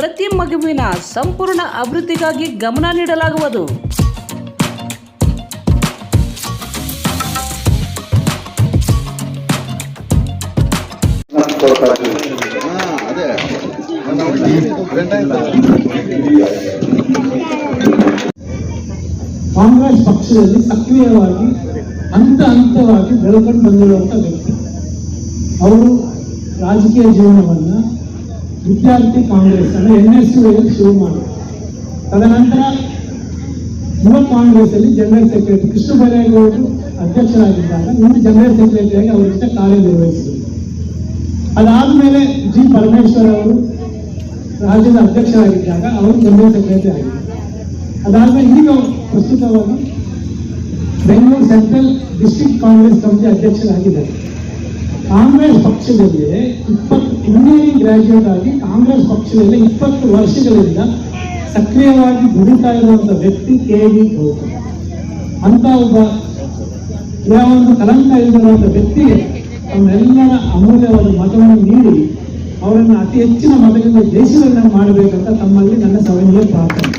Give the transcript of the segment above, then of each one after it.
ಪ್ರತಿ ಮಗುವಿನ ಸಂಪೂರ್ಣ ಅಭಿವೃದ್ಧಿಗಾಗಿ ಗಮನ ನೀಡಲಾಗುವುದು. ಕಾಂಗ್ರೆಸ್ ಪಕ್ಷದಲ್ಲಿ ಸಕ್ರಿಯವಾಗಿ, ಹಂತ ಹಂತವಾಗಿ ಬೆಳಕೊಂಡು ಬಂದಿರುವಂತ ವ್ಯಕ್ತಿ. ಅವರು ರಾಜಕೀಯ ಜೀವನವನ್ನು ವಿದ್ಯಾರ್ಥಿ ಕಾಂಗ್ರೆಸ್ ಅಂದರೆ ಎನ್ ಎಸ್ ಯುಯಲ್ಲಿ ಶುರು ಮಾಡಿದರು. ತದನಂತರ ಯುವ ಕಾಂಗ್ರೆಸ್ ಅಲ್ಲಿ ಜನರಲ್ ಸೆಕ್ರೆಟರಿ ಕೃಷ್ಣ ಬೈರೇಗೌಡರು ಅಧ್ಯಕ್ಷರಾಗಿದ್ದಾಗ ನಿಮ್ಮ ಜನರಲ್ ಸೆಕ್ರೆಟರಿಯಾಗಿ ಅವರ ಜೊತೆ ಕಾರ್ಯನಿರ್ವಹಿಸಿದರು. ಅದಾದ್ಮೇಲೆ ಜಿ. ಪರಮೇಶ್ವರ್ ಅವರು ರಾಜ್ಯದ ಅಧ್ಯಕ್ಷರಾಗಿದ್ದಾಗ ಅವರು ಜನರಲ್ ಸೆಕ್ರೆಟರಿ ಆಗಿದ್ದರು. ಅದಾದ್ಮೇಲೆ ಈಗ ಪ್ರಸ್ತುತವಾಗಿ Bengaluru central district congress committee ಅಧ್ಯಕ್ಷರಾಗಿದ್ದಾರೆ. Congress ಪಕ್ಷದಲ್ಲಿ ಇಪ್ಪತ್ತು ಇಂಜಿನಿಯರಿಂಗ್ ಗ್ರಾಜ್ಯುಯೇಟ್ ಆಗಿ ಕಾಂಗ್ರೆಸ್ ಪಕ್ಷದಲ್ಲಿ ಇಪ್ಪತ್ತು ವರ್ಷಗಳಿಂದ ಸಕ್ರಿಯವಾಗಿ ದುಡಿತಾ ಇರುವಂತಹ ವ್ಯಕ್ತಿ ಕೆ ವಿ ಗೌತಮ್. ಅಂತ ಒಬ್ಬ ಒಂದು ಕಲಂಕ ಇಲ್ಲದಿರುವಂತ ವ್ಯಕ್ತಿಗೆ ತಮ್ಮೆಲ್ಲರ ಅಮೂಲ್ಯವಾದ ಮತವನ್ನು ನೀಡಿ ಅವರನ್ನು ಅತಿ ಹೆಚ್ಚಿನ ಮತದಿಂದ ಜಯಿಸುವುದನ್ನು ಮಾಡಬೇಕಂತ ತಮ್ಮಲ್ಲಿ ನನ್ನ ಸಭೆಯಲ್ಲಿ ಪ್ರಾರ್ಥನೆ.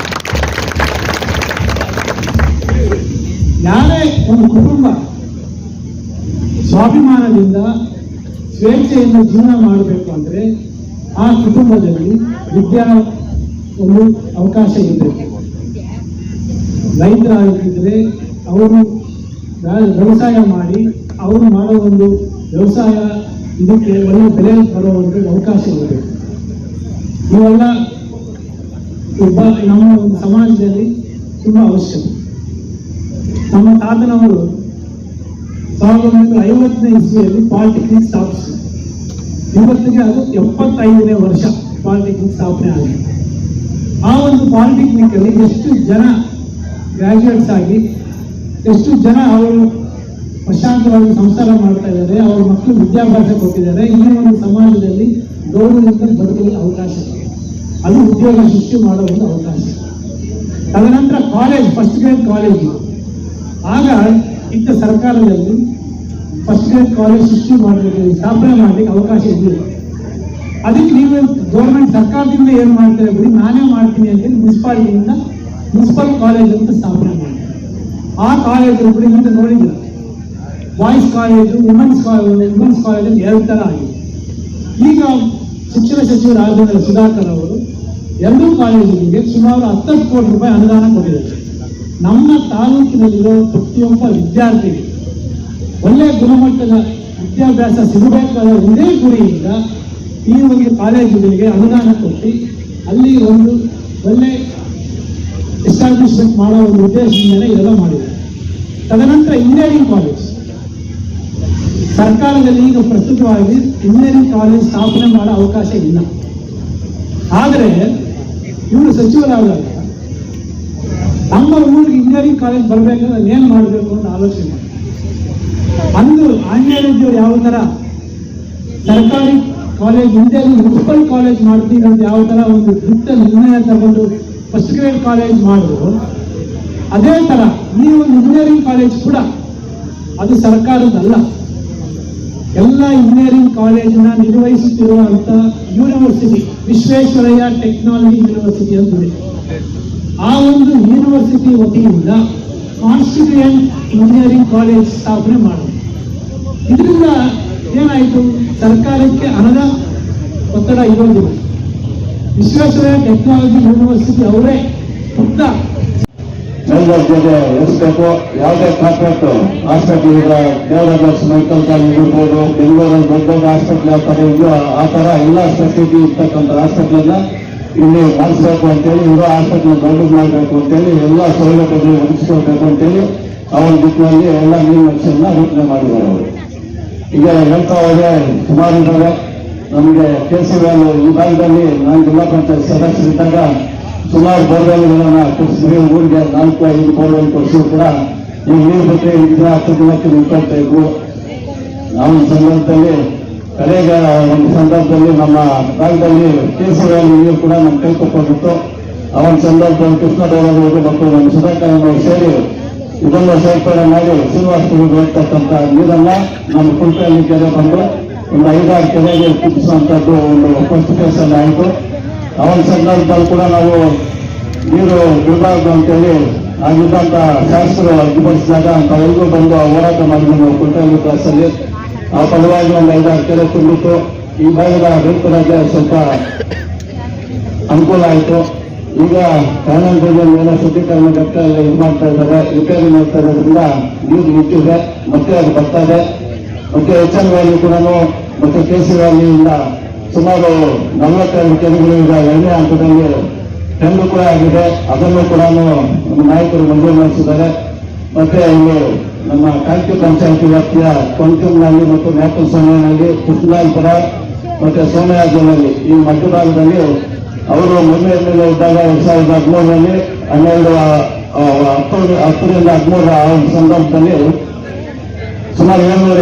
ಯಾರೇ ಒಂದು ಕುಟುಂಬ ಸ್ವಾಭಿಮಾನದಿಂದ ಸ್ವೇಚ್ಛೆಯಿಂದ ಜೀವನ ಮಾಡಬೇಕು ಅಂದ್ರೆ ಆ ಕುಟುಂಬದಲ್ಲಿ ವಿದ್ಯಾ ಒಂದು ಅವಕಾಶ ಇರಬೇಕು ರೈತರಾಗಿದ್ದರೆ ಅವರು ವ್ಯ- ವ್ಯವಸಾಯ ಮಾಡಿ ಅವರು ಮಾಡೋ ಒಂದು ವ್ಯವಸಾಯ ಇದಕ್ಕೆ ಒಳ್ಳೆ ಬೆಲೆ ಬರೋ ಒಂದು ಅವಕಾಶ ಇರಬೇಕು ಇವೆಲ್ಲ ಒಬ್ಬ, ನಮ್ಮ ಒಂದು ಸಮಾಜದಲ್ಲಿ ತುಂಬಾ ಅವಶ್ಯಕ. ನಮ್ಮ ತಾತನವರು ಸಾವಿರದ ಒಂಬೈನೂರ ಐವತ್ತನೇ ಇಸ್ವಿಯಲ್ಲಿ ಪಾಲಿಟೆಕ್ನಿಕ್ ಸ್ಥಾಪಿಸಿದೆ. ಇವತ್ತಿಗೆ ಅದು ಎಪ್ಪತ್ತೈದನೇ ವರ್ಷ ಪಾಲಿಟೆಕ್ನಿಕ್ ಸ್ಥಾಪನೆ ಆಗಿದೆ. ಆ ಒಂದು ಪಾಲಿಟೆಕ್ನಿಕ್ ಅಲ್ಲಿ ಎಷ್ಟು ಜನ ಗ್ರಾಜ್ಯುಯೇಟ್ಸ್ ಆಗಿ, ಎಷ್ಟು ಜನ ಅವರು ಪ್ರಶಾಂತವಾಗಿ ಸಂಸಾರ ಮಾಡ್ತಾ ಇದ್ದಾರೆ, ಅವ್ರ ಮಕ್ಕಳು ವಿದ್ಯಾಭ್ಯಾಸ ಕೊಟ್ಟಿದ್ದಾರೆ, ಈ ಒಂದು ಸಮಾಜದಲ್ಲಿ ಗೌರವದಿಂದ ಬದುಕಲು ಅವಕಾಶ ಇದೆ. ಅದು ಉದ್ಯೋಗ ಸೃಷ್ಟಿ ಮಾಡೋ ಒಂದು ಅವಕಾಶ. ತದನಂತರ ಕಾಲೇಜ್ ಫಸ್ಟ್ ಗ್ರೇಡ್ ಕಾಲೇಜ್ ಆಗ ಇದ್ದ ಸರ್ಕಾರದಲ್ಲಿ ಫಸ್ಟ್ ಗ್ರೇಡ್ ಕಾಲೇಜ್ ಸೃಷ್ಟಿ ಮಾಡಲಿಕ್ಕೆ ಸ್ಥಾಪನೆ ಮಾಡಲಿಕ್ಕೆ ಅವಕಾಶ ಇದ್ದಿಲ್ಲ. ಅದಕ್ಕೆ ನೀವು ಗೌರ್ಮೆಂಟ್ ಸರ್ಕಾರದಿಂದ ಏನು ಮಾಡ್ತಾರೆ ಬಿಡಿ ನಾನೇ ಮಾಡ್ತೀನಿ ಅಂತ ಹೇಳಿ ಮುನ್ಸಿಪಾಲಿಟಿಯಿಂದ ಮುನ್ಸಿಪಲ್ ಕಾಲೇಜ್ ಅಂತ ಸ್ಥಾಪನೆ ಮಾಡಿ ಆ ಕಾಲೇಜು ಕೂಡ ಮುಂದೆ ನೋಡಿದ್ರೆ? Boys college women's college women's college ಎರಡು ಥರ ಆಗಿದೆ. ಈಗ ಶಿಕ್ಷಣ ಸಚಿವರಾದ ಸುಧಾಕರ್ ಅವರು ಎರಡೂ ಕಾಲೇಜುಗಳಿಗೆ ಸುಮಾರು ಹತ್ತತ್ತು ಕೋಟಿ ರೂಪಾಯಿ ಅನುದಾನ ಕೊಟ್ಟಿದ್ದಾರೆ. ನಮ್ಮ ತಾಲೂಕಿನಲ್ಲಿರೋ ಪ್ರತಿಯೊಬ್ಬ ವಿದ್ಯಾರ್ಥಿಗೆ ಒಳ್ಳೆಯ ಗುಣಮಟ್ಟದ ವಿದ್ಯಾಭ್ಯಾಸ ಸಿಗಬೇಕಾದ ಒಂದೇ ಗುರಿಯಿಂದ ಈ ಒಂದು ಕಾಲೇಜುಗಳಿಗೆ ಅನುದಾನ ಕೊಟ್ಟು ಅಲ್ಲಿ ಒಂದು ಒಳ್ಳೆ ಎಸ್ಟಾಬ್ಲಿಷ್ಮೆಂಟ್ ಮಾಡೋ ಒಂದು ಉದ್ದೇಶದಿಂದಲೇ ಇದೆಲ್ಲ ಮಾಡಿದೆ ತದನಂತರ ಇಂಜಿನಿಯರಿಂಗ್ ಕಾಲೇಜ್ ಸರ್ಕಾರದಲ್ಲಿ ಈಗ ಪ್ರಸ್ತುತವಾಗಿ ಇಂಜಿನಿಯರಿಂಗ್ ಕಾಲೇಜ್ ಸ್ಥಾಪನೆ ಮಾಡೋ ಅವಕಾಶ ಇಲ್ಲ. ಆದರೆ ಇವರು ಸಚಿವರಾದಾಗ ನಮ್ಮ ಊರಿಗೆ ಇಂಜಿನಿಯರಿಂಗ್ ಕಾಲೇಜ್ ಬರಬೇಕಂದ್ರೆ ಏನು ಮಾಡಬೇಕು ಅಂತ ಆಲೋಚನೆ ಮಾಡಿ. ಅಂದು ಆಂಜನೇಯರು ಯಾವ ತರ? ಸರ್ಕಾರಿ ಕಾಲೇಜ್ ಇಂಜಿನಿಯರಿಂಗ್ ಮುನ್ಸಿಪಲ್ ಕಾಲೇಜ್ ಮಾಡ್ತೀನಿ ಅಂತ ಯಾವ ತರ ಒಂದು ದೃಷ್ಟ ನಿರ್ಣಯ ತಗೊಂಡು ಫಸ್ಟ್ ಗ್ರೇಡ್ ಕಾಲೇಜ್ ಮಾಡಿದ್ರು ಅದೇ ಈ ಒಂದು ಇಂಜಿನಿಯರಿಂಗ್ ಕಾಲೇಜ್ ಕೂಡ ಅದು ಸರ್ಕಾರದಲ್ಲ. ಎಲ್ಲ ಇಂಜಿನಿಯರಿಂಗ್ ಕಾಲೇಜನ್ನ ನಿರ್ವಹಿಸುತ್ತಿರುವಂತ ಯೂನಿವರ್ಸಿಟಿ ವಿಶ್ವೇಶ್ವರಯ್ಯ ಟೆಕ್ನಾಲಜಿ ಯೂನಿವರ್ಸಿಟಿ ಅಂತಿದೆ ಆ ಒಂದು ಯೂನಿವರ್ಸಿಟಿ ವತಿಯಿಂದ ಕಾನ್ಸ್ಟಿಟ್ಯೂಯೆಂಟ್ ಇಂಜಿನಿಯರಿಂಗ್ ಕಾಲೇಜ್ ಸ್ಥಾಪನೆ ಮಾಡಿದೆ ಇದರಿಂದ ಏನಾಯಿತು? ಸರ್ಕಾರಕ್ಕೆ ಹಣದ ಒತ್ತಡ ಇರೋದಿಲ್ಲ. ವಿಶ್ವೇಶ್ವರಯ್ಯ ಟೆಕ್ನಾಲಜಿ ಯೂನಿವರ್ಸಿಟಿ ಅವರೇ ಉದ್ದ ಎಸ್ಬೇಕು ಯಾವುದೇ ಕಾಂಟ್ರಾಕ್ಟ್ ಹಾಸ್ಪಿಟಲ್ ಈಗ ದೇವರಾಜ್ ಮೆಡಿಕಲ್ ಕಾಲೇಜ್ ಇರ್ಬೋದು, ಬೆಂಗಳೂರಲ್ಲಿ ದೊಡ್ಡ ದೊಡ್ಡ ಹಾಸ್ಪಿಟಲ್ ಯಾವ ಆ ಥರ ಎಲ್ಲ ಫೆಸಿಲಿಟಿ ಇರ್ತಕ್ಕಂಥ ಹಾಸ್ಪಿಟಲ್ನ ಇಲ್ಲಿ ಮಾಡಿಸ್ಬೇಕು ಅಂತೇಳಿ ಇರೋ ಆಸ್ಪತ್ರೆ ದೊಡ್ಡದು ಮಾಡಬೇಕು ಅಂತೇಳಿ, ಎಲ್ಲ ಸೌಲಭ್ಯಗಳು ಒದಗಿಸ್ಕೊಳ್ಬೇಕು ಅಂತೇಳಿ ಅವರ ದಿಕ್ಕಿನಲ್ಲಿ ಎಲ್ಲ ನೀರ್ನಕ್ಷೆಯನ್ನ ರೂಪಣೆ ಮಾಡಿದ್ದಾರೆ ಅವರು. ಈಗ ಹೇಳ್ತಾ ಹೋದ್ರೆ ಸುಮಾರು ಇದ್ದಾರೆ ನಮಗೆ ಕೆ ಸಿ ವ್ಯಾಲು ಈ ನಾನು ಜಿಲ್ಲಾ ಪಂಚಾಯತ್ ಸದಸ್ಯರಿದ್ದಾಗ ಸುಮಾರು ಬೋರ್ವೆಲ್ಗಳನ್ನ ಕೊಡಿಸಿದ್ವಿ ಊರಿಗೆ ನಾಲ್ಕು, ಐದು ಬೋರ್ವೆಲ್ ಕೊಡಿಸಿದ್ರು ಕೂಡ. ಈ ನೀರು ಬಗ್ಗೆ ದಿನ ಹತ್ತು ದಿನಕ್ಕೆ ನಿಂತ್ಕೊಳ್ತಾ ನಾವು ಸಂದರ್ಭದಲ್ಲಿ ಕಡೆಗೆ ಒಂದು ಸಂದರ್ಭದಲ್ಲಿ ನಮ್ಮ ಭಾಗದಲ್ಲಿ ಕೆ ಸಿ ನೀರು ಕೂಡ ನಮ್ಮ ಕೈ ಕೊಟ್ಟಿತ್ತು ಆ ಒಂದು ಸಂದರ್ಭದಲ್ಲಿ ಕೃಷ್ಣದೇವರು ಮತ್ತು ನಮ್ಮ ಸುಧಾಕರ್ ಅವರು ಸೇರಿ ಇದನ್ನು ಸೇರ್ಪಡೆ ಮಾಡಿ ಶ್ರೀನಿವಾಸಪುರ ಹೋಗ್ತಕ್ಕಂಥ ನೀರನ್ನ ನಮ್ಮ ಕುಂಟಲ್ಲಿ ಕೆರೆ ಬಂದು ಒಂದು ಐದಾರು ಕೆರೆಗೆ ಕುಟ್ಟಿಸುವಂತದ್ದು ಒಂದು ಕಾನ್ಸ್ಟಿಟ್ಯೂಷನ್ ಆಯಿತು. ಆ ಒಂದು ಸಂದರ್ಭದಲ್ಲಿ ಕೂಡ ನಾವು ನೀರು ಬಿಡಬಾರ್ದು ಅಂತೇಳಿ ಆಗಿದ್ದಂಥ ಶಾಸಕರು ಅಡ್ಡಿಪಡಿಸಿದಾಗ ತಾವೆಲ್ಲರೂ ಬಂದು ಆ ಹೋರಾಟ ಮಾಡಿದ್ವಿ ನಾವು ಕ್ಲಾಸಲ್ಲಿ ಆ ಫಲವಾಗಿ ಒಂದು ಐದು ಕೆರೆ ತುಂಬಿತ್ತು. ಈ ಭಾಗದ ರೈತರಿಗೆ ಸ್ವಲ್ಪ ಅನುಕೂಲ ಆಯಿತು. ಈಗ ಕಾರಣಾಂತರದಲ್ಲಿ ಏನೋ ಶುದ್ಧೀಕರಣ ಎಲ್ಲ ಇದು ಮಾಡ್ತಾ ಇದ್ದಾರೆ. ರಿಪೇರಿ ಮಾಡ್ತಾ ಇರೋದ್ರಿಂದ ನೀರು ನಿಂತಿದೆ. ಮತ್ತೆ ಅದು ಬರ್ತಾ ಇದೆ. ಮತ್ತೆ ಎಚ್ ಎನ್ ವ್ಯಾಲಿ ಕೂಡ ಮತ್ತೆ ಕೆ ಸಿ ವ್ಯಾಲಿಯಿಂದ ಸುಮಾರು ನಲವತ್ತೆರಡು ಕೆರೆಗಳು ಈಗ ಎರಡನೇ ಹಂತದಲ್ಲಿ ಟೆಂಡು ಕೂಡ ಆಗಿದೆ. ಅದನ್ನು ಕೂಡ ನಾಯಕರು ಮಂಜೂರು ಮಾಡಿಸಿದ್ದಾರೆ. ಮತ್ತೆ ಇಲ್ಲಿ ನಮ್ಮ ತಾಲೂಕು ಪಂಚಾಯತಿ ವ್ಯಾಪ್ತಿಯ ಕೊಂಕಮ್ನಲ್ಲಿ ಮತ್ತು ಮ್ಯಾಪನ್ ಸೋಮನಲ್ಲಿ ಕೃಷ್ಣಾಲ್ಪುರ ಮತ್ತು ಸೋಮಯಾಜನಲ್ಲಿ ಈ ಮಧ್ಯಭಾಗದಲ್ಲಿ ಅವರು ಮೊನ್ನೆ ಎ ಇದ್ದಾಗ ಎರಡ್ ಸಾವಿರದ ಹದಿಮೂರರಲ್ಲಿ ಹನ್ನೆರಡು ಹತ್ತರಿಂದ ಆ ಒಂದು ಸಂದರ್ಭದಲ್ಲಿ ಸುಮಾರು ಏಳ್ನೂರು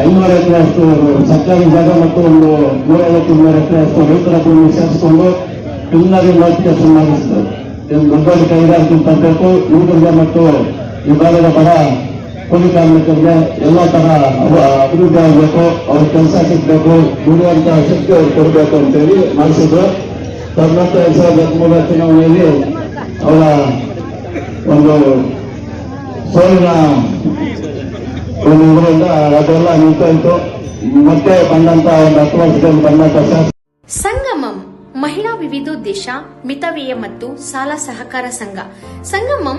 ಐನೂರು ಎಕರೆ ಅಷ್ಟು ಸರ್ಕಾರಿ ಜಾಗ ಮತ್ತು ಒಂದು ನೂರೈವತ್ತು ಎಕರೆ ಅಷ್ಟು ರೈತರ ಭೂಮಿ ಸೇರಿಸಿಕೊಂಡು ನೋಟಿಫಿಕೇಶನ್ ಮಾಡಿಸಿದ್ರು ಇದು ದೊಡ್ಡ ಕೈಗಾರಿಕೆ ತರಬೇಕು ಯುವಕರಿಗೆ ಮತ್ತು ಈ ಭಾಗದ ಬಡ ಕೂಲಿ ಕಾರ್ಮಿಕರಿಗೆ ಎಲ್ಲ ತರ ಅಭಿವೃದ್ಧಿ ಆಗಬೇಕು, ಅವ್ರ ಕೆಲಸ ಸಿಗ್ಬೇಕು, ದುಡಿಯುವಂತ ಶಕ್ತಿ ಅವ್ರು ಕೊಡಬೇಕು ಅಂತೇಳಿ ಮಾಡಿಸಿದ್ರು. ತದನಂತರ ಎರಡ್ ಸಾವಿರದ ಹದಿಮೂರರ ಚುನಾವಣೆಯಲ್ಲಿ ಅವರ ಒಂದು ಸೋಲಿನ ಒಂದು ಇದರಿಂದ ಅದೆಲ್ಲ ನಿಂತಾಯ್ತು ಮತ್ತೆ ಬಂದಂತ ಒಂದು ಹತ್ತು ವರ್ಷದಲ್ಲಿ ಬಂದಂತ ಸಂಗಮಂ, ಮಹಿಳಾ ವಿವಿಧೋದ್ದೇಶ, ಮಿತವ್ಯಯ ಮತ್ತು ಸಾಲ ಸಹಕಾರ ಸಂಘ. ಸಂಗಮಂ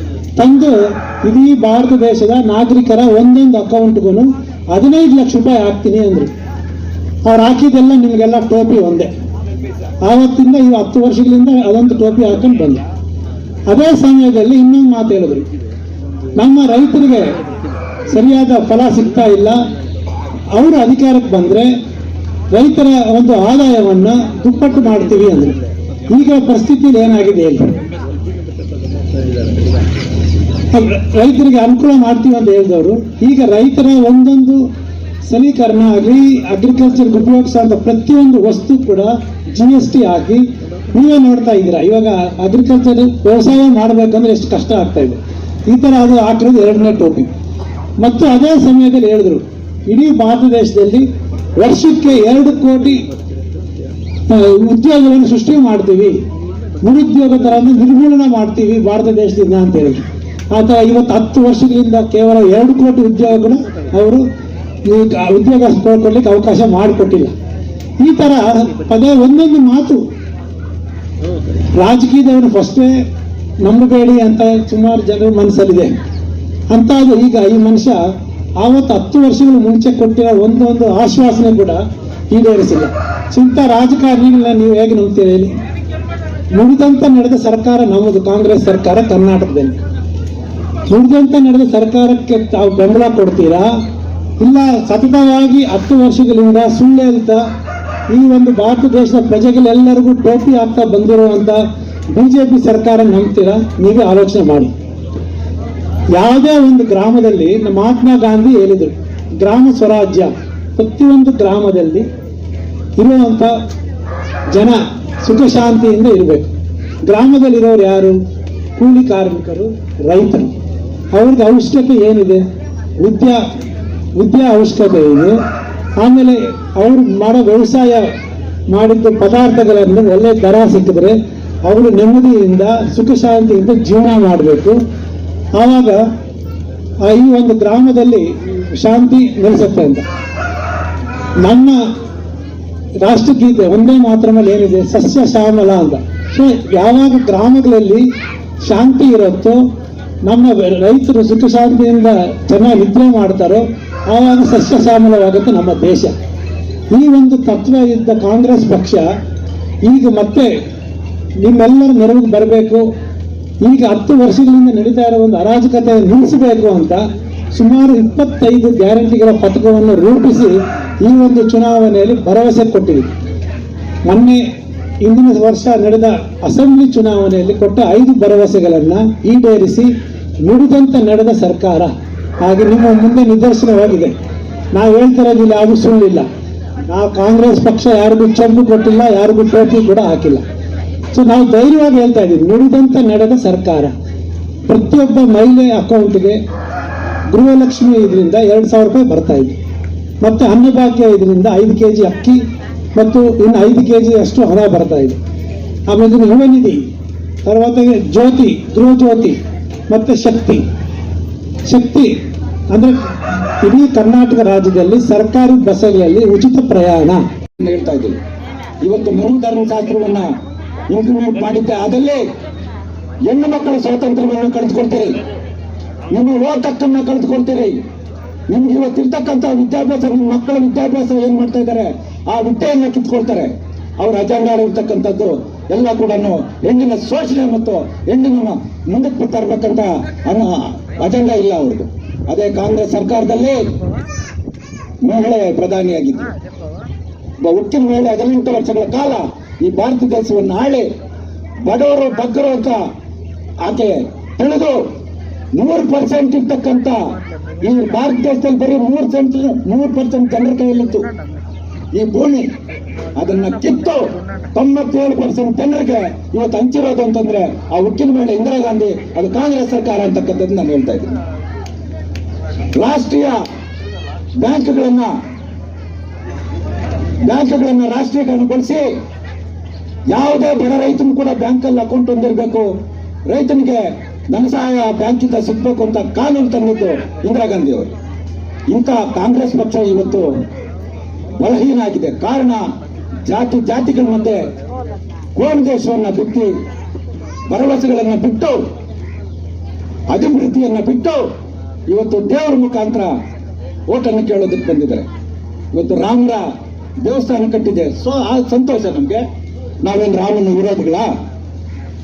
ತಂದು ಇಡೀ ಭಾರತ ದೇಶದ ನಾಗರಿಕರ ಒಂದೊಂದು ಅಕೌಂಟ್ಗೂ ಹದಿನೈದು ಲಕ್ಷ ರೂಪಾಯಿ ಹಾಕ್ತೀನಿ ಅಂದರು. ಅವ್ರು ಹಾಕಿದ್ದೆಲ್ಲ ನಿಮಗೆಲ್ಲ ಟೋಪಿ ಒಂದೇ. ಆವತ್ತಿಂದ ಈ ಹತ್ತು ವರ್ಷಗಳಿಂದ ಅದೊಂದು ಟೋಪಿ ಹಾಕೊಂಡು ಬಂದೆ. ಅದೇ ಸಮಯದಲ್ಲಿ ಇನ್ನೊಂದು ಮಾತು ಹೇಳಿದ್ರು. ನಮ್ಮ ರೈತರಿಗೆ ಸರಿಯಾದ ಫಲ ಸಿಗ್ತಾ ಇಲ್ಲ. ಅವರು ಅಧಿಕಾರಕ್ಕೆ ಬಂದ್ರೆ ರೈತರ ಒಂದು ಆದಾಯವನ್ನ ದುಪ್ಪಟ್ಟು ಮಾಡ್ತೀವಿ ಅಂದ್ರು. ಈಗ ಪರಿಸ್ಥಿತಿ ಏನಾಗಿದೆ ಅಲ್ಲ, ರೈತರಿಗೆ ಅನುಕೂಲ ಮಾಡ್ತೀವಿ ಅಂತ ಹೇಳಿದವರು. ಈಗ ರೈತರ ಒಂದೊಂದು ಸಲೀಕರಣ ಆಗಲಿ ಅಗ್ರಿಕಲ್ಚರ್ಗೆ ಉಪಯೋಗಿಸುವಂಥ ಪ್ರತಿಯೊಂದು ವಸ್ತು ಕೂಡ ಜಿ ಎಸ್ ಟಿ ಹಾಕಿ ನೀವೇ ನೋಡ್ತಾ ಇದ್ದೀರಾ. ಇವಾಗ ಅಗ್ರಿಕಲ್ಚರ್ ವ್ಯವಸಾಯ ಮಾಡಬೇಕಂದ್ರೆ ಎಷ್ಟು ಕಷ್ಟ ಆಗ್ತಾ ಇದೆ. ಈ ಥರ ಅದು ಹಾಕಿರೋದು ಎರಡನೇ ಟೋಪಿ ಮತ್ತು ಅದೇ ಸಮಯದಲ್ಲಿ ಹೇಳಿದ್ರು, ಇಡೀ ಭಾರತ ದೇಶದಲ್ಲಿ ವರ್ಷಕ್ಕೆ ಎರಡು ಕೋಟಿ ಉದ್ಯೋಗವನ್ನು ಸೃಷ್ಟಿ ಮಾಡ್ತೀವಿ. ನಿರುದ್ಯೋಗ ಥರ ನಿರ್ಮೂಲನೆ ಮಾಡ್ತೀವಿ ಭಾರತ ದೇಶದಿಂದ ಅಂತ ಹೇಳಿ ಆತ ಇವತ್ತು ಹತ್ತು ವರ್ಷಗಳಿಂದ ಕೇವಲ ಎರಡು ಕೋಟಿ ಉದ್ಯೋಗಗಳು ಅವರು ಉದ್ಯೋಗ ಕೊಡ್ಲಿಕ್ಕೆ ಅವಕಾಶ ಮಾಡಿಕೊಟ್ಟಿಲ್ಲ. ಈ ಥರ ಪದೇ ಒಂದೊಂದು ಮಾತು ರಾಜಕೀಯದವರು ಫಸ್ಟೇ ನಂಬಬೇಡಿ ಅಂತ ಸುಮಾರು ಜನರ ಮನಸ್ಸಲ್ಲಿದೆ. ಅಂತಾದ್ರೂ ಈಗ ಈ ಮನುಷ್ಯ ಆವತ್ತು ಹತ್ತು ವರ್ಷಗಳ ಮುಂಚೆ ಕೊಟ್ಟಿರೋ ಒಂದೊಂದು ಆಶ್ವಾಸನೆ ಕೂಡ ಈಡೇರಿಸಿಲ್ಲ. ಇಂಥ ರಾಜಕಾರಣಿಗಳನ್ನ ನೀವು ಹೇಗೆ ನಂಬ್ತೀರಿ ಹೇಳಿ? ಮುಗಿದಂತ ನಡೆದ ಸರ್ಕಾರ ನಮ್ಮದು ಕಾಂಗ್ರೆಸ್ ಸರ್ಕಾರ ಕರ್ನಾಟಕದಲ್ಲಿ. ನುಡಿದಂತೆ ನಡೆದ ಸರ್ಕಾರಕ್ಕೆ ತಾವು ಬೆಂಬಲ ಕೊಡ್ತೀರಾ? ಇಲ್ಲ, ಸತತವಾಗಿ ಹತ್ತು ವರ್ಷಗಳಿಂದ ಸುಳ್ಳೆ ಅಂತ ಈ ಒಂದು ಭಾರತ ದೇಶದ ಪ್ರಜೆಗಳೆಲ್ಲರಿಗೂ ಟೋಪಿ ಆಗ್ತಾ ಬಂದಿರುವಂತ ಬಿಜೆಪಿ ಸರ್ಕಾರ ನಂಬ್ತೀರಾ? ನೀವೇ ಆಲೋಚನೆ ಮಾಡಿ. ಯಾವುದೇ ಒಂದು ಗ್ರಾಮದಲ್ಲಿ ಮಹಾತ್ಮ ಗಾಂಧಿ ಹೇಳಿದರು, ಗ್ರಾಮ ಸ್ವರಾಜ್ಯ. ಪ್ರತಿಯೊಂದು ಗ್ರಾಮದಲ್ಲಿ ಇರುವಂತ ಜನ ಸುಖ ಶಾಂತಿಯಿಂದ ಇರಬೇಕು. ಗ್ರಾಮದಲ್ಲಿರೋರು ಯಾರು? ಕೂಲಿ ಕಾರ್ಮಿಕರು, ರೈತರು. ಅವ್ರಿಗೆ ಅವಶ್ಯಕತೆ ಏನಿದೆ? ವಿದ್ಯಾ ವಿದ್ಯಾ ಅವಶ್ಯಕತೆ ಇದೆ. ಆಮೇಲೆ ಅವರು ಮಾಡೋ ವ್ಯವಸಾಯ ಮಾಡಿದ್ದ ಪದಾರ್ಥಗಳನ್ನು ಒಳ್ಳೆ ದರ ಸಿಕ್ಕಿದ್ರೆ ಅವರು ನೆಮ್ಮದಿಯಿಂದ ಸುಖ ಶಾಂತಿಯಿಂದ ಜೀವನ ಮಾಡಬೇಕು. ಆವಾಗ ಈ ಒಂದು ಗ್ರಾಮದಲ್ಲಿ ಶಾಂತಿ ನೆಲೆಸುತ್ತೆ ಅಂತ. ನಮ್ಮ ರಾಷ್ಟ್ರಗೀತೆ ಒಂದೇ ಮಾತ್ರಮಲ್ಲಿ ಏನಿದೆ? ಸಸ್ಯ ಶ್ಯಾಮಲ ಅಂತ. ಸೊ ಯಾವಾಗ ಗ್ರಾಮಗಳಲ್ಲಿ ಶಾಂತಿ ಇರುತ್ತೋ ನಮ್ಮ ರೈತರು ಸುಖ ಶಾಂತಿಯಿಂದ ಚೆನ್ನಾಗಿ ನಿದ್ರೆ ಮಾಡ್ತಾರೋ, ಆವಾಗ ಸಸ್ಯ ಶ್ಯಾಮಲವಾಗುತ್ತೆ ನಮ್ಮ ದೇಶ. ಈ ಒಂದು ತತ್ವ ಇದ್ದ ಕಾಂಗ್ರೆಸ್ ಪಕ್ಷ ಈಗ ಮತ್ತೆ ನಿಮ್ಮೆಲ್ಲರ ನೆರವಿಗೆ ಬರಬೇಕು. ಈಗ ಹತ್ತು ವರ್ಷಗಳಿಂದ ನಡೀತಾ ಇರೋ ಒಂದು ಅರಾಜಕತೆ ನಿಲ್ಲಿಸಬೇಕು ಅಂತ ಸುಮಾರು ಇಪ್ಪತ್ತೈದು ಗ್ಯಾರಂಟಿಗಳ ಪಥಕವನ್ನು ರೂಪಿಸಿ ಈ ಒಂದು ಚುನಾವಣೆಯಲ್ಲಿ ಭರವಸೆ ಕೊಟ್ಟಿದೆ. ಮೊನ್ನೆ ಇಂದಿನ ವರ್ಷ ನಡೆದ ಅಸೆಂಬ್ಲಿ ಚುನಾವಣೆಯಲ್ಲಿ ಕೊಟ್ಟ ಐದು ಭರವಸೆಗಳನ್ನು ಈಡೇರಿಸಿ ನುಡಿದಂತೆ ನಡೆದ ಸರ್ಕಾರ, ಹಾಗೆ ನಿಮ್ಮ ಮುಂದೆ ನಿದರ್ಶನವಾಗಿದೆ. ನಾವು ಹೇಳ್ತಾ ಇರೋದಿಲ್ಲ ಯಾವುದೂ ಸುಳ್ಳಿಲ್ಲ. ನಾವು ಕಾಂಗ್ರೆಸ್ ಪಕ್ಷ ಯಾರಿಗೂ ಚೆಂಡು ಕೊಟ್ಟಿಲ್ಲ, ಯಾರಿಗೂ ಟೋಪಿ ಕೂಡ ಹಾಕಿಲ್ಲ. ಸೊ ನಾವು ಧೈರ್ಯವಾಗಿ ಹೇಳ್ತಾ ಇದ್ದೀವಿ, ನುಡಿದಂತೆ ನಡೆದ ಸರ್ಕಾರ. ಪ್ರತಿಯೊಬ್ಬ ಮಹಿಳೆ ಅಕೌಂಟ್ಗೆ ಗೃಹಲಕ್ಷ್ಮಿ ಇದರಿಂದ ಎರಡು ಸಾವಿರ ರೂಪಾಯಿ ಬರ್ತಾ ಇದ್ವಿ ಮತ್ತು ಅನ್ನಭಾಗ್ಯ ಇದರಿಂದ ಐದು ಕೆ ಜಿ ಅಕ್ಕಿ ಮತ್ತು ಇನ್ನು ಐದು ಕೆ ಜಿ ಅಷ್ಟು ಹಣ ಬರ್ತಾ ಇದೆ. ಆಮೇಲೆ ಯುವ ನಿಧಿ ತರ್ವಾತ ಜ್ಯೋತಿ ಧ್ರುವ ಜ್ಯೋತಿ ಮತ್ತು ಶಕ್ತಿ. ಶಕ್ತಿ ಅಂದ್ರೆ ಇಡೀ ಕರ್ನಾಟಕ ರಾಜ್ಯದಲ್ಲಿ ಸರ್ಕಾರಿ ಬಸ್ಗಳಲ್ಲಿ ಉಚಿತ ಪ್ರಯಾಣ ಹೇಳ್ತಾ ಇದ್ದೀವಿ ಇವತ್ತು ಮರು ಧರ್ಮಶಾಸ್ತ್ರವನ್ನ ಇಂಪ್ಲಿಮೆಂಟ್ ಮಾಡಿದ್ದೆ. ಅದಲ್ಲೇ ಹೆಣ್ಣು ಮಕ್ಕಳ ಸ್ವಾತಂತ್ರ್ಯವನ್ನು ಕಳೆದುಕೊಳ್ತೀರಿ. ನಿಮ್ಮ ಓದಕ್ಕನ್ನ ಕಳೆದುಕೊಳ್ತೀರಿ. ನಿಮ್ಗೆ ಇವತ್ತಿರ್ತಕ್ಕಂಥ ವಿದ್ಯಾಭ್ಯಾಸ, ನಿಮ್ಮ ಮಕ್ಕಳ ವಿದ್ಯಾಭ್ಯಾಸ ಏನ್ ಮಾಡ್ತಾ ಇದ್ದಾರೆ? ಆ ವಿದ್ಯೆಯನ್ನ ಕಿತ್ಕೊಳ್ತಾರೆ. ಅವ್ರ ಅಜಾಂಡ ಇರ್ತಕ್ಕಂಥದ್ದು ಎಲ್ಲ ಕೂಡ ಹೆಣ್ಣಿನ ಶೋಷಣೆ ಮತ್ತು ಹೆಣ್ಣಿನ ಮುಂದಕ್ಕೆ ತರಬೇಕಂತ ಅನ್ನೋ ಅಜೆಂಡಾ ಇಲ್ಲ ಅವ್ರದ್ದು. ಅದೇ ಕಾಂಗ್ರೆಸ್ ಸರ್ಕಾರದಲ್ಲಿ ಮಹಿಳೆ ಪ್ರಧಾನಿಯಾಗಿದ್ದು. ಒಬ್ಬ ಮಹಿಳೆ ಹದಿನೆಂಟು ವರ್ಷಗಳ ಕಾಲ ಈ ಭಾರತ ದೇಶವನ್ನು ಆಳಿ ಬಡವರು ಬಗ್ಗರು ಅಂತ ಆಕೆ ತಿಳಿದು ನೂರು ಪರ್ಸೆಂಟ್ ಇರ್ತಕ್ಕಂಥ ಈ ಭಾರತ ದೇಶದಲ್ಲಿ ಬರೀ ಮೂರು ಸೆಂಟ್ ಮೂರು ಪರ್ಸೆಂಟ್ ಜನರ ಕೈಯಲ್ಲಿತ್ತು. ಈ ಭೂಮಿ ಅದನ್ನ ಕಿತ್ತು ತೊಂಬತ್ತೇಳು ಪರ್ಸೆಂಟ್ ಜನರಿಗೆ ಇವತ್ತು ಹಂಚಿರೋದು ಅಂತಂದ್ರೆ ಆ ಉಕ್ಕಿನ ಮೇಲೆ ಇಂದಿರಾ ಗಾಂಧಿ, ಅದು ಕಾಂಗ್ರೆಸ್ ಸರ್ಕಾರ ಅಂತಕ್ಕಂಥದ್ದು ನಾನು ಹೇಳ್ತಾ ಇದ್ದೀನಿ. ರಾಷ್ಟ್ರೀಯ ಬ್ಯಾಂಕ್ಗಳನ್ನ ಬ್ಯಾಂಕ್ಗಳನ್ನ ರಾಷ್ಟ್ರೀಕರಣಗೊಳಿಸಿ ಯಾವುದೇ ಬಡ ರೈತನು ಕೂಡ ಬ್ಯಾಂಕಲ್ಲಿ ಅಕೌಂಟ್ ಹೊಂದಿರಬೇಕು. ರೈತನಿಗೆ ಧನ ಸಹಾಯ ಬ್ಯಾಂಕಿಂದ ಸಿಗ್ಬೇಕು ಅಂತ ಕಾನೂನು ತಂದಿದ್ದು ಇಂದಿರಾ ಗಾಂಧಿ ಅವರು. ಇಂಥ ಕಾಂಗ್ರೆಸ್ ಪಕ್ಷ ಇವತ್ತು ಬಲಹೀನ ಆಗಿದೆ ಕಾರಣ ಜಾತಿ, ಜಾತಿಗಳ ಮುಂದೆ ಕೋನ್ ದೇಶವನ್ನ ಬಿಟ್ಟು, ಭರವಸೆಗಳನ್ನ ಬಿಟ್ಟು, ಅಭಿವೃದ್ಧಿಯನ್ನ ಬಿಟ್ಟು ಇವತ್ತು ದೇವರ ಮುಖಾಂತರ ಓಟನ್ನು ಕೇಳೋದಕ್ಕೆ ಬಂದಿದ್ದಾರೆ. ಇವತ್ತು ರಾಮರ ದೇವಸ್ಥಾನ ಕಟ್ಟಿದೆ. ಸೊ, ಆ ಸಂತೋಷ ನಮಗೆ. ನಾವೇನು ರಾಮನ ವಿರೋಧಿಗಳ?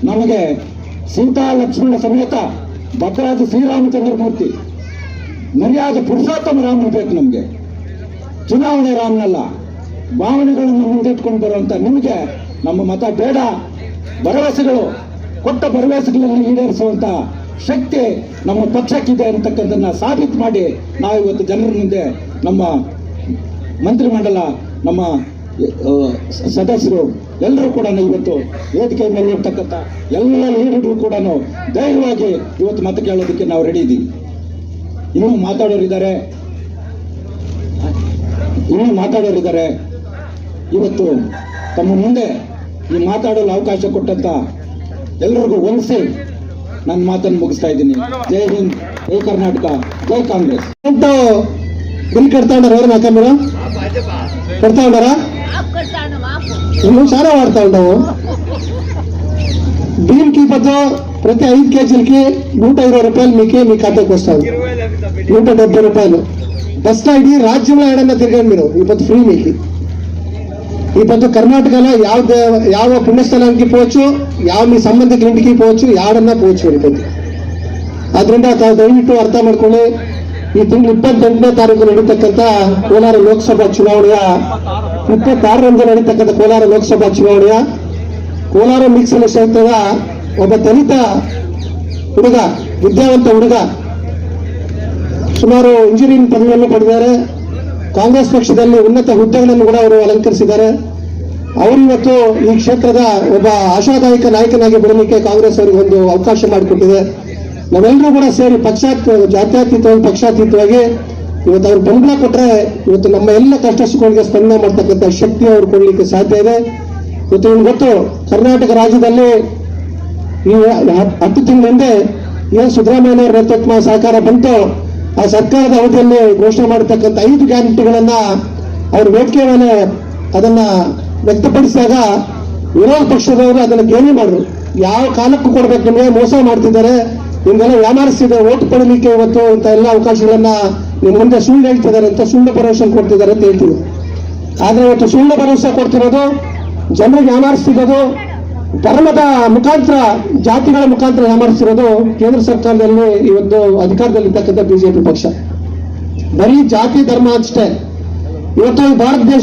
ನಮಗೆ ಸೀತಾ, ಲಕ್ಷ್ಮಣ ಸಮೇತ ಭದ್ರಾದ ಶ್ರೀರಾಮಚಂದ್ರ ಮೂರ್ತಿ, ಮರ್ಯಾದ ಪುರುಷೋತ್ತಮ ರಾಮನ ಬೇಕು ನಮಗೆ. ಚುನಾವಣೆ ರಾಮನಲ್ಲ. ಭಾವನೆಗಳನ್ನು ಮುಂದಿಟ್ಕೊಂಡು ಬರುವಂತ ನಿಮಗೆ ನಮ್ಮ ಮತ ಬೇಡ. ಭರವಸೆಗಳು, ಕೊಟ್ಟ ಭರವಸೆಗಳನ್ನು ಈಡೇರಿಸುವಂತ ಶಕ್ತಿ ನಮ್ಮ ಪಕ್ಷಕ್ಕಿದೆ ಅಂತಕ್ಕಂಥದ್ದನ್ನ ಸಾಬೀತು ಮಾಡಿ ನಾವು ಇವತ್ತು ಜನರ ಮುಂದೆ ನಮ್ಮ ಮಂತ್ರಿಮಂಡಲ ನಮ್ಮ ಸದಸ್ಯರು ಎಲ್ಲರೂ ಕೂಡ ಇವತ್ತು ವೇದಿಕೆ ಮೇಲೆ ಇರ್ತಕ್ಕಂಥ ಎಲ್ಲ ಲೀಡರ್ಗಳು ಕೂಡ ಧೈರ್ಯವಾಗಿ ಇವತ್ತು ಮತ ಕೇಳೋದಕ್ಕೆ ನಾವು ರೆಡಿ ಇದ್ದೀವಿ ಇನ್ನೂ ಮಾತಾಡೋರಿದ್ದಾರೆ. ಇನ್ನೂ ಮಾತಾಡೋರಿದ್ದಾರೆ ಇವತ್ತು ತಮ್ಮ ಮುಂದೆ ಈ ಮಾತಾಡಲು ಅವಕಾಶ ಕೊಟ್ಟಂತ ಎಲ್ಲರಿಗೂ ಹೊಲಿಸಿ ನನ್ನ ಮಾತನ್ನು ಮುಗಿಸ್ತಾ ಇದ್ದೀನಿ ಜೈ ಹಿಂದ್ ಜೈ ಕರ್ನಾಟಕ ಜೈ ಕಾಂಗ್ರೆಸ್ ಅಂತ బిల్ కడతా ఉండరు ఎవరు నాక మీరు కడతా ఉండరా నువ్వు చాలా వాడుతూ ఉంటావు దీనికి పెద్ద ప్రతి ఐదు కేజీలకి నూట ఇరవై రూపాయలు మీకే మీ ఖాతాకి వస్తుంది నూట డెబ్బై రూపాయలు బస్ ఇడీ రాజ్యంలో ఏడన్నా తిరగండి మీరు ఈ పొద్దు ఫ్రీ మీకు ಇವತ್ತು కర్ణాటకలో ಯಾವ ದೇ- ಯಾವ పుణ్యస్థలానికి పోవచ్చు ಯಾವ మీ సంబంధిక ఇంటికి పోవచ్చు ಯಾರನ್ನ పోవచ్చు ಇರ್ತೈತಿ ಆದ್ರಿಂದ ತಾವು ದಯವಿಟ್ಟು ಅರ್ಥ ಮಾಡ್ಕೊಳ್ಳಿ ಈ ತಿಂಗಳು ಇಪ್ಪತ್ತೆಂಟನೇ ತಾರೀಕು ನಡೀತಕ್ಕಂಥ ಕೋಲಾರ ಲೋಕಸಭಾ ಚುನಾವಣೆಯ ಇಪ್ಪತ್ತಾರರಂದು ನಡೀತಕ್ಕಂಥ ಕೋಲಾರ ಲೋಕಸಭಾ ಚುನಾವಣೆಯ ಕೋಲಾರ ಮಿಕ್ಸ್ ಕ್ಷೇತ್ರದ ಒಬ್ಬ ದಲಿತ ಹುಡುಗ ವಿದ್ಯಾವಂತ ಹುಡುಗ ಸುಮಾರು ಇಂಜಿನಿಯರಿಂಗ್ ಪದವಿಯನ್ನು ಪಡೆದಿದ್ದಾರೆ. ಕಾಂಗ್ರೆಸ್ ಪಕ್ಷದಲ್ಲಿ ಉನ್ನತ ಹುದ್ದೆಗಳನ್ನು ಕೂಡ ಅವರು ಅಲಂಕರಿಸಿದ್ದಾರೆ. ಅವರು ಇವತ್ತು ಈ ಕ್ಷೇತ್ರದ ಒಬ್ಬ ಆಶಾದಾಯಕ ನಾಯಕನಾಗಿ ಬರಲಿಕ್ಕೆ ಕಾಂಗ್ರೆಸ್ ಅವರಿಗೆ ಒಂದು ಅವಕಾಶ ಮಾಡಿಕೊಟ್ಟಿದೆ. ನಾವೆಲ್ಲರೂ ಕೂಡ ಸೇರಿ ಪಕ್ಷಾತ್, ಜಾತ್ಯತೀತವಾಗಿ, ಪಕ್ಷಾತೀತವಾಗಿ ಇವತ್ತು ಅವ್ರು ಬೆಂಬಲ ಕೊಟ್ಟರೆ ಇವತ್ತು ನಮ್ಮ ಎಲ್ಲ ಕಷ್ಟ ಸುಖಗಳಿಗೆ ಸ್ಪಂದನೆ ಮಾಡ್ತಕ್ಕಂಥ ಶಕ್ತಿ ಅವರು ಕೊಡಲಿಕ್ಕೆ ಸಾಧ್ಯ ಇದೆ. ಇವತ್ತು ನಿಮ್ಗೆ ಗೊತ್ತು, ಕರ್ನಾಟಕ ರಾಜ್ಯದಲ್ಲಿ ಈ ಹತ್ತು ತಿಂಗಳ ಹಿಂದೆ ಏನು ಸಿದ್ದರಾಮಯ್ಯ ಅವರ ನೇತೃತ್ವ ಸಹಕಾರ ಬಂತು. ಆ ಸರ್ಕಾರದ ಅವಧಿಯಲ್ಲಿ ಘೋಷಣೆ ಮಾಡತಕ್ಕಂಥ ಐದು ಗ್ಯಾರಂಟಿಗಳನ್ನ ಅವರು ವೇದಿಕೆ ಮೇಲೆ ಅದನ್ನ ವ್ಯಕ್ತಪಡಿಸಿದಾಗ ವಿರೋಧ ಪಕ್ಷದವರು ಅದನ್ನು ಗೇಲಿ ಮಾಡಿದ್ರು ಯಾವ ಕಾಲಕ್ಕೂ ಕೊಡ್ಬೇಕು ನಿಮಗೆ, ಮೋಸ ಮಾಡ್ತಿದ್ದಾರೆ, ನಿಮ್ಗೆಲ್ಲ ವ್ಯಾಮಾರಿಸ್ತಿದ್ದಾರೆ ಓಟ್ ಪಡಲಿಕ್ಕೆ ಇವತ್ತು ಅಂತ ಎಲ್ಲ ಅವಕಾಶಗಳನ್ನ ನಿಮ್ಮ ಮುಂದೆ ಸುಳ್ಳು ಹೇಳ್ತಿದ್ದಾರೆ ಅಂತ ಸುಳ್ಳು ಭರವಸೆ ಕೊಡ್ತಿದ್ದಾರೆ ಅಂತ ಹೇಳ್ತಿದ್ರು. ಆದ್ರೆ ಇವತ್ತು ಸುಳ್ಳು ಭರವಸೆ ಕೊಡ್ತಿರೋದು, ಜನರಿಗೆ ಯಾಮಾರಿಸ್ತಿರೋದು ಧರ್ಮದ ಮುಖಾಂತರ, ಜಾತಿಗಳ ಮುಖಾಂತರ ಏಮಾಡಿಸಿರೋದು ಕೇಂದ್ರ ಸರ್ಕಾರದಲ್ಲಿ ಇವತ್ತು ಅಧಿಕಾರದಲ್ಲಿರ್ತಕ್ಕಂಥ ಬಿಜೆಪಿ ಪಕ್ಷ. ಬರೀ ಜಾತಿ, ಧರ್ಮ ಅಷ್ಟೇ. ಇವತ್ತು ಭಾರತ ದೇಶ